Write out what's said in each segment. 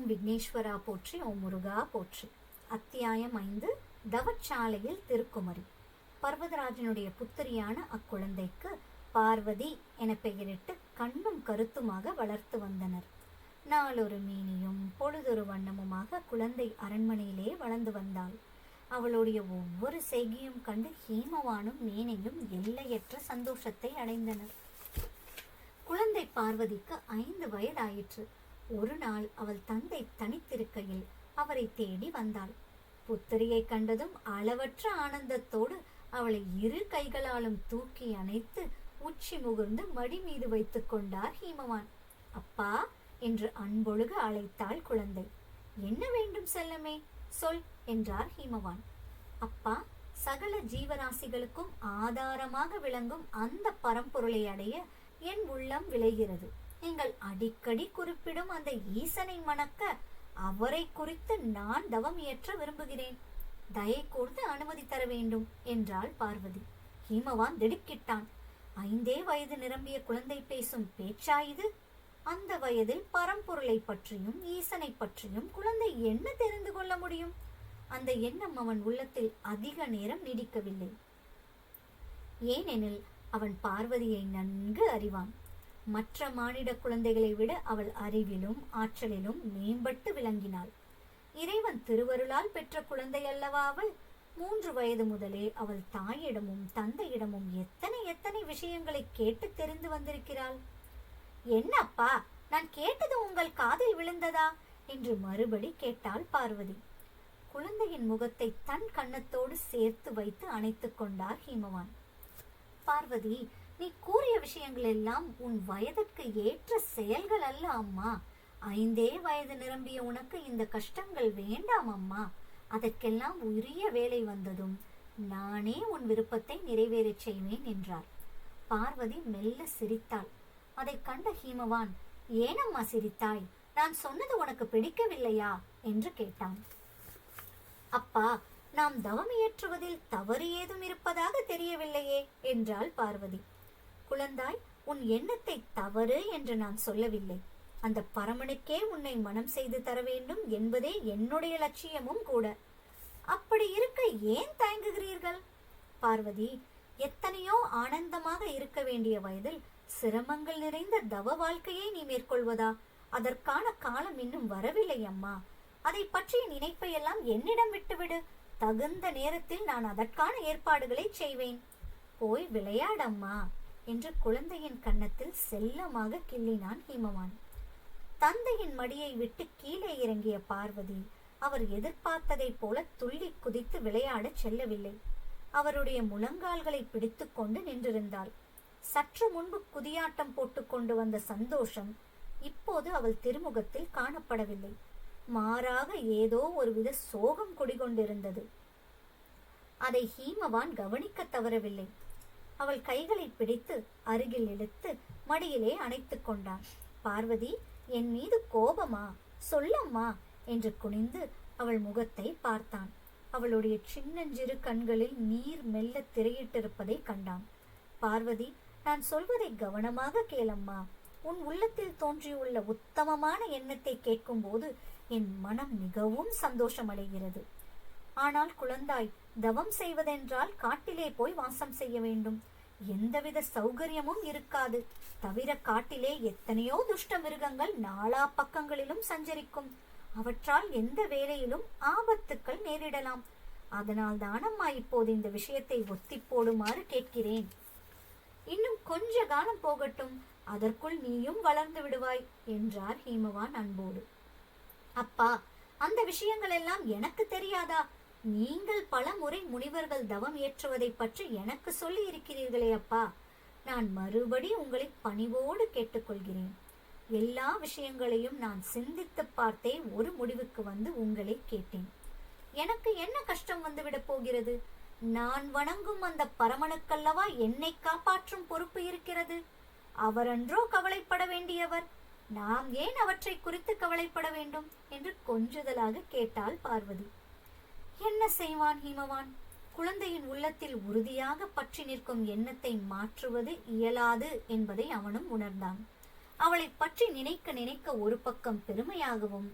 ஓம் விக்னேஸ்வரா போற்றி ஓம் முருகா போற்றி. அத்தியாயம் ஐந்து தவச்சாலையில் திருக்குமரி. பர்வதராஜனுடைய புத்திரியான அக்குழந்தைக்கு பார்வதி என பெயரிட்டு கண்ணும் கருத்துமாக வளர்த்து வந்தனர். நாளொரு மீனியும் பொழுதொரு வண்ணமுமாக குழந்தை அரண்மனையிலே வளர்ந்து வந்தாள். அவளுடைய ஒவ்வொரு செய்கையும் கண்டு ஹேமவானும் மேனையும் எல்லையற்ற சந்தோஷத்தை அடைந்தனர். குழந்தை பார்வதிக்கு ஐந்து வயதாயிற்று. ஒரு நாள் அவள் தந்தை தனித்திருக்கையில் அவரை தேடி வந்தாள். புத்திரியை கண்டதும் அளவற்ற ஆனந்தத்தோடு அவளை இரு கைகளாலும் தூக்கி அணைத்து உச்சி முகர்ந்து மடி மீது வைத்துக் கொண்டார் ஹீமவான். அப்பா என்று அன்பொழுக அழைத்தாள் குழந்தை. என்ன வேண்டும் செல்லமே? சொல் என்றார் ஹீமவான். அப்பா சகல ஜீவராசிகளுக்கும் ஆதாரமாக விளங்கும் அந்த பரம்பொருளை அடைய என் உள்ளம் விளைகிறது. நீங்கள் அடிக்கடி குறிப்பிடும் அந்த ஈசனை மணக்க அவரை குறித்து நான் தவம் இயற்ற விரும்புகிறேன். தயை கூர்ந்து அனுமதி தர வேண்டும் என்றாள் பார்வதி. ஹீமவான் திடுக்கிட்டான். ஐந்தே வயது நிரம்பிய குழந்தை பேசும் பேச்சா இது? அந்த வயதில் பரம்பொருளை பற்றியும் ஈசனை பற்றியும் குழந்தை என்ன தெரிந்து கொள்ள முடியும்? அந்த எண்ணம் அவன் உள்ளத்தில் அதிக நேரம் நீடிக்கவில்லை. ஏனெனில் அவன் பார்வதியை நன்கு அறிவான். மற்ற மானிட குழந்தைகளை விட அவள் அறிவிலும் ஆற்றலிலும் மேம்பட்டு விளங்கினாள். இறைவன் திருவருளால் பெற்ற குழந்தை அல்லவா அவள்? மூன்று வயது முதலே அவள் தாயிடமும் தந்தையிடமும் எத்தனை எத்தனை விஷயங்களை கேட்டு தெரிந்து வந்திருக்கிறாள்? என்னப்பா நான் கேட்டது உங்கள் காதில் விழுந்ததா? என்று மறுபடி கேட்டாள் பார்வதி. குழந்தையின் முகத்தை தன் கன்னத்தோடு சேர்த்து வைத்து அணைத்துக் கொண்டார் ஹீமவான். பார்வதி நீ கூறிய விஷயங்கள் எல்லாம் உன் வயதுக்கு ஏற்ற செயல்கள் அல்ல அம்மா. ஐந்தே வயது நிரம்பிய உனக்கு இந்த கஷ்டங்கள் வேண்டாம் அம்மா. அதற்கெல்லாம் உரிய வேலை வந்ததும் நானே உன் விருப்பத்தை நிறைவேறச் செய்வேன் என்றார் பார்வதி மெல்ல சிரித்தாள். அதை கண்ட ஹீமவான் ஏனம்மா சிரித்தாய்? நான் சொன்னது உனக்கு பிடிக்கவில்லையா? என்று கேட்டான். அப்பா நாம் தவம் இயற்றுவதில் தவறு ஏதும் இருப்பதாக தெரியவில்லையே என்றாள் பார்வதி. குழந்தாய் உன் எண்ணத்தை தவறு என்று நான் சொல்லவில்லை. அந்த பரமனுக்கே உன்னை மனம் செய்து தர வேண்டும் என்பதே என்னுடைய லட்சியமும் கூட. அப்படி இருக்க ஏன் தயங்குகிறீர்கள்? பார்வதி எத்தனையோ ஆனந்தமாக இருக்க வேண்டிய வயதில் சிரமங்கள் நிறைந்த தவ வாழ்க்கையை நீ மேற்கொள்வதா? அதற்கான காலம் இன்னும் வரவில்லை அம்மா. அதை பற்றிய நினைப்பையெல்லாம் என்னிடம் விட்டுவிடு. தகுந்த நேரத்தில் நான் அதற்கான ஏற்பாடுகளை செய்வேன். போய் விளையாடம்மா. என்று குழந்தையின் கன்னத்தில் செல்லமாக கிள்ளினான் ஹிமவான். தந்தையின் மடியை விட்டு கீழே இறங்கிய பார்வதி அவர் எதிர்பார்த்ததைப் போல துள்ளி குதித்து விளையாடச் செல்லவில்லை. அவருடைய முழங்கால்களை பிடித்துக்கொண்டு நின்றிருந்தாள். சற்று முன்பு குதியாட்டம் போட்டுக்கொண்டு வந்த சந்தோஷம் இப்போது அவள் திருமுகத்தில் காணப்படவில்லை. மாறாக ஏதோ ஒருவித சோகம் குடிகொண்டிருந்தது. அதை ஹீமவான் கவனிக்க தவறவில்லை. அவள் கைகளை பிடித்து அருகில் இழுத்து மடியிலே அணைத்து கொண்டான். பார்வதி என் மீது கோபமா? சொல்லம்மா? என்று குனிந்து அவள் முகத்தை பார்த்தான். அவளுடைய சின்னஞ்சிறு கண்களில் நீர் மெல்ல திரையிட்டிருப்பதை கண்டான். பார்வதி நான் சொல்வதை கவனமாக கேளம்மா. உன் உள்ளத்தில் தோன்றியுள்ள உத்தமமான எண்ணத்தை கேட்கும்போது என் மனம் மிகவும் சந்தோஷமடைகிறது. ஆனால் குழந்தாய் தவம் செய்வதென்றால் காட்டிலே போய் வாசம் செய்ய வேண்டும். எந்தவித சௌகரியமும் இருக்காது. தவிர காட்டிலே எத்தனையோ துஷ்ட மிருகங்கள் நாலா பக்கங்களிலும் சஞ்சரிக்கும். அவற்றால் எந்த வேலையிலும் ஆபத்துக்கள் நேரிடலாம். அதனால் தானம்மா இப்போது இந்த விஷயத்தை ஒத்தி போடுமாறு கேட்கிறேன். இன்னும் கொஞ்ச காலம் போகட்டும். அதற்குள் நீயும் வளர்ந்து விடுவாய் என்றார் ஹீமவான் அன்போடு. அப்பா அந்த விஷயங்கள் எல்லாம் எனக்கு தெரியாதா? நீங்கள் பல முறை முனிவர்கள் தவம் ஏற்றுவதை பற்றி எனக்கு சொல்லி இருக்கிறீர்களே அப்பா. நான் மறுபடி உங்களை பணிவோடு கேட்டுக்கொள்கிறேன். எல்லா விஷயங்களையும் நான் சிந்தித்து பார்த்தே ஒரு முடிவுக்கு வந்து உங்களை கேட்டேன். எனக்கு என்ன கஷ்டம் வந்துவிடப் போகிறது? நான் வணங்கும் அந்த பரமனுக்கல்லவா என்னை காப்பாற்றும் பொறுப்பு இருக்கிறது? அவரன்றோ கவலைப்பட வேண்டியவர்? நாம் ஏன் அவற்றை குறித்து கவலைப்பட வேண்டும்? என்று கொஞ்சுதலாக கேட்டாள் பார்வதி. என்ன செய்வான் ஹிமவான்? குழந்தையின் உள்ளத்தில் உறுதியாக பற்றி நிற்கும் எண்ணத்தை மாற்றுவது இயலாது என்பதை அவனும் உணர்ந்தான். அவளை பற்றி நினைக்க நினைக்க ஒரு பக்கம் பெருமையாகவும்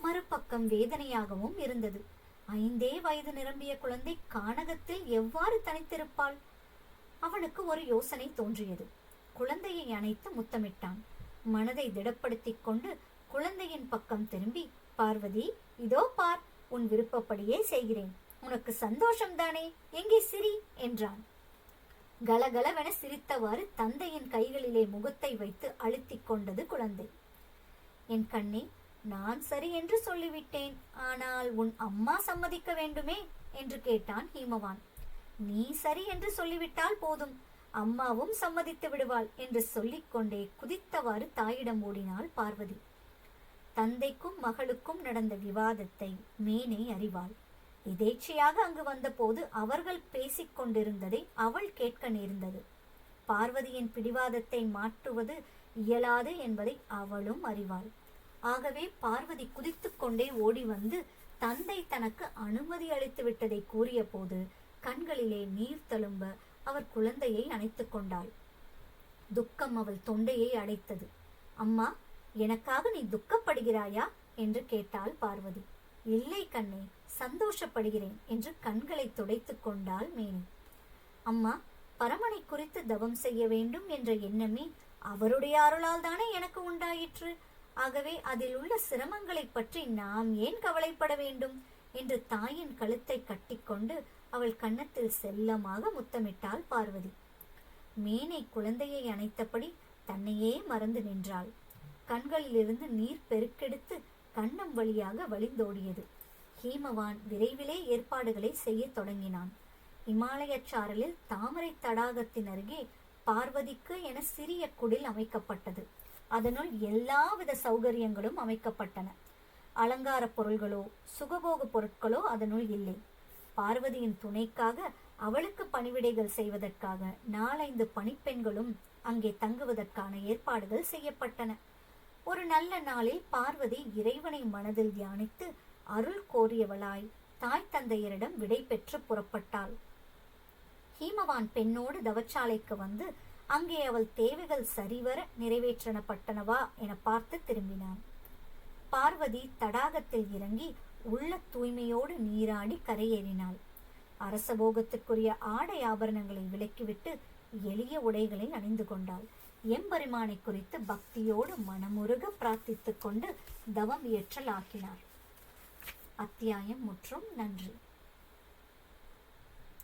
மறுபக்கம் வேதனையாகவும் இருந்தது. ஐந்தே வயது நிரம்பிய குழந்தை கானகத்தில் எவ்வாறு தனித்திருப்பாள்? அவனுக்கு ஒரு யோசனை தோன்றியது. குழந்தையை அணைத்து முத்தமிட்டான். மனதை திடப்படுத்திக் கொண்டு குழந்தையின் பக்கம் திரும்பி பார்வதி இதோ பார் உன் விருப்பப்படியே செய்கிறேன். உனக்கு சந்தோஷம்தானே? எங்கே சிரி? என்றான். கலகலவென சிரித்தவாறு தந்தையின் கைகளிலே முகத்தை வைத்து அழுத்திக் கொண்டது குழந்தை. என் கண்ணே நான் சரி என்று சொல்லிவிட்டேன். ஆனால் உன் அம்மா சம்மதிக்க வேண்டுமே? என்று கேட்டான் ஹீமவான். நீ சரி என்று சொல்லிவிட்டால் போதும். அம்மாவும் சம்மதித்து விடுவாள் என்று சொல்லிக்கொண்டே குதித்தவாறு தாயிடம் ஓடினாள் பார்வதி. தந்தைக்கும் மகளுக்கும் நடந்த விவாதத்தை மேனே அறிவாள். எதேச்சையாக அங்கு வந்தபோது அவர்கள் பேசிக் கொண்டிருந்ததை அவள் கேட்க நேர்ந்தது. பார்வதியின் பிடிவாதத்தை மாற்றுவது இயலாது என்பதை அவளும் அறிவாள். ஆகவே பார்வதி குதித்து கொண்டே ஓடி வந்து தந்தை தனக்கு அனுமதி அளித்து விட்டதை கூறிய போது கண்களிலே நீர் தழும்ப அவர் குழந்தையை அணைத்துக் கொண்டாள். துக்கம் அவள் தொண்டையை அடைத்தது அம்மா எனக்காக நீ துக்கப்படுகிறாயா? என்று கேட்டாள் பார்வதி. இல்லை கண்ணே சந்தோஷப்படுகிறேன் என்று கண்களை துடைத்து கொண்டாள் மேனி. அம்மா பரமனை குறித்து தவம் செய்ய வேண்டும் என்ற எண்ணமே அவருடைய அருளால் தானே எனக்கு உண்டாயிற்று. ஆகவே அதில் உள்ள சிரமங்களைப் பற்றி நாம் ஏன் கவலைப்பட வேண்டும்? என்று தாயின் கழுத்தை கட்டிக்கொண்டு அவள் கன்னத்தில் செல்லமாக முத்தமிட்டாள் பார்வதி. மேனை குழந்தையை அணைத்தபடி தன்னையே மறந்து நின்றாள். கண்களிலிருந்து நீர் பெருக்கெடுத்து கன்னம் வழியாக வழிந்தோடியது. ஹீமவான் விரைவிலே ஏற்பாடுகளை செய்யத் தொடங்கினான். இமாலயச் சாரலில் தாமரை தடாகத்தின் அருகே பார்வதிக்கு என சிறிய குடில் அமைக்கப்பட்டது. அதனுள் எல்லாவித சௌகரியங்களும் அமைக்கப்பட்டன. அலங்கார பொருள்களோ சுகபோக பொருட்களோ அதனுள் இல்லை. பார்வதியின் துணைக்காக அவளுக்கு பணிவிடைகள் செய்வதற்காக நாலைந்து பணிப்பெண்களும் அங்கே தங்குவதற்கான ஏற்பாடுகள் செய்யப்பட்டன. ஒரு நல்ல நாளில் பார்வதி இறைவனை மனதில் தியானித்து அருள் கோரியவளாய் தாய் தந்தையரிடம் விடை பெற்று புறப்பட்டாள். ஹீமவான் பெண்ணோடு தவச்சாலைக்கு வந்து அங்கே அவள் தேவைகள் சரிவர நிறைவேற்றப்பட்டனவா என பார்த்து திரும்பினான். பார்வதி தடாகத்தில் இறங்கி உள்ள தூய்மையோடு நீராடி கரையேறினாள். அரசபோகத்துக்குரிய ஆடை ஆபரணங்களை விலக்கிவிட்டு எளிய உடைகளை அணிந்து கொண்டாள். எம்பெருமானை குறித்து பக்தியோடு மனமுருக பிரார்த்தித்துக் கொண்டு தவம் இயற்றல் ஆக்கினார் அத்தியாயம் முற்றும் நன்றி.